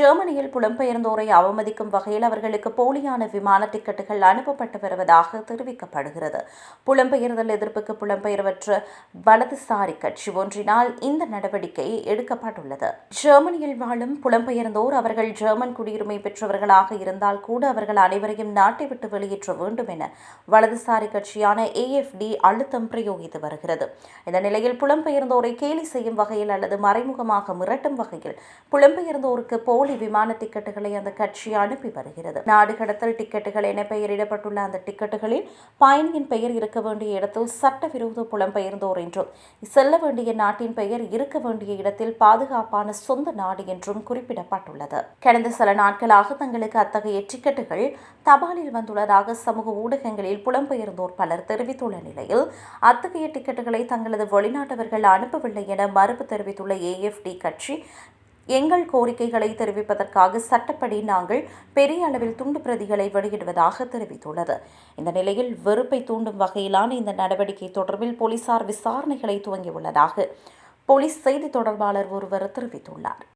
ஜெர்மனியில் புலம்பெயர்ந்தோரை அவமதிக்கும் வகையில் அவர்களுக்கு போலியான விமான டிக்கெட்டுகள் அனுப்பப்பட்டு வருவதாக தெரிவிக்கப்படுகிறது. புலம்பெயர்தல் எதிர்ப்புக்கு புலம்பெயர்வற்ற வலதுசாரி கட்சி ஒன்றினால் இந்த நடவடிக்கை எடுக்கப்பட்டுள்ளது. ஜெர்மனியில் வாழும் புலம்பெயர்ந்தோர் அவர்கள் ஜெர்மன் குடியுரிமை பெற்றவர்களாக இருந்தால் கூட அவர்கள் அனைவரையும் நாட்டை விட்டு வெளியேற்ற வேண்டும் என வலதுசாரி கட்சியான ஏஎஃப்டி அழுத்தம் பிரயோகித்து வருகிறது. இந்த நிலையில் புலம்பெயர்ந்தோரை கேலி செய்யும் வகையில் அல்லது மறைமுகமாக மிரட்டும் வகையில் புலம்பெயர்ந்தோருக்கு போலி விமான டிக்கெட்டுகளை அந்த கட்சி அனுப்பி வருகிறது. நாடு கடத்தல் டிக்கெட்டுகள் என பெயரிடப்பட்டுள்ள அந்த டிக்கெட்டுகளில் பயணியின் பெயர் இருக்க வேண்டிய இடத்தில் சட்டவிரோத புலம்பெயர்ந்தோர் என்றும் செல்ல வேண்டிய நாட்டின் பெயர் இருக்க வேண்டிய இடத்தில் பாதுகாப்பான சொந்த நாடு என்றும் குறிப்பிடப்பட்டுள்ளது. கடந்த சில நாட்களாக தங்களுக்கு அத்தகைய டிக்கெட்டுகள் தபாலில் வந்துள்ளதாக சமூக ஊடகங்களில் புலம்பெயர்ந்தோர் பலர் தெரிவித்துள்ள நிலையில் அத்தகைய டிக்கெட்டுகளை தங்களது வெளிநாட்டவர்கள் அனுப்பவில்லை என மறுப்பு தெரிவித்துள்ள ஏஎஃப்டி கட்சி எங்கள் கோரிக்கைகளை தெரிவிப்பதற்காக சட்டப்படி நாங்கள் பெரிய அளவில் துண்டு பிரதிகளை வெளியிடுவதாக தெரிவித்துள்ளது. இந்த நிலையில் வெறுப்பை தூண்டும் வகையிலான இந்த நடவடிக்கை தொடர்பில் போலீசார் விசாரணைகளை துவங்கியுள்ளதாக போலீஸ் செய்தி தொடர்பாளர் ஒருவர் தெரிவித்துள்ளார்.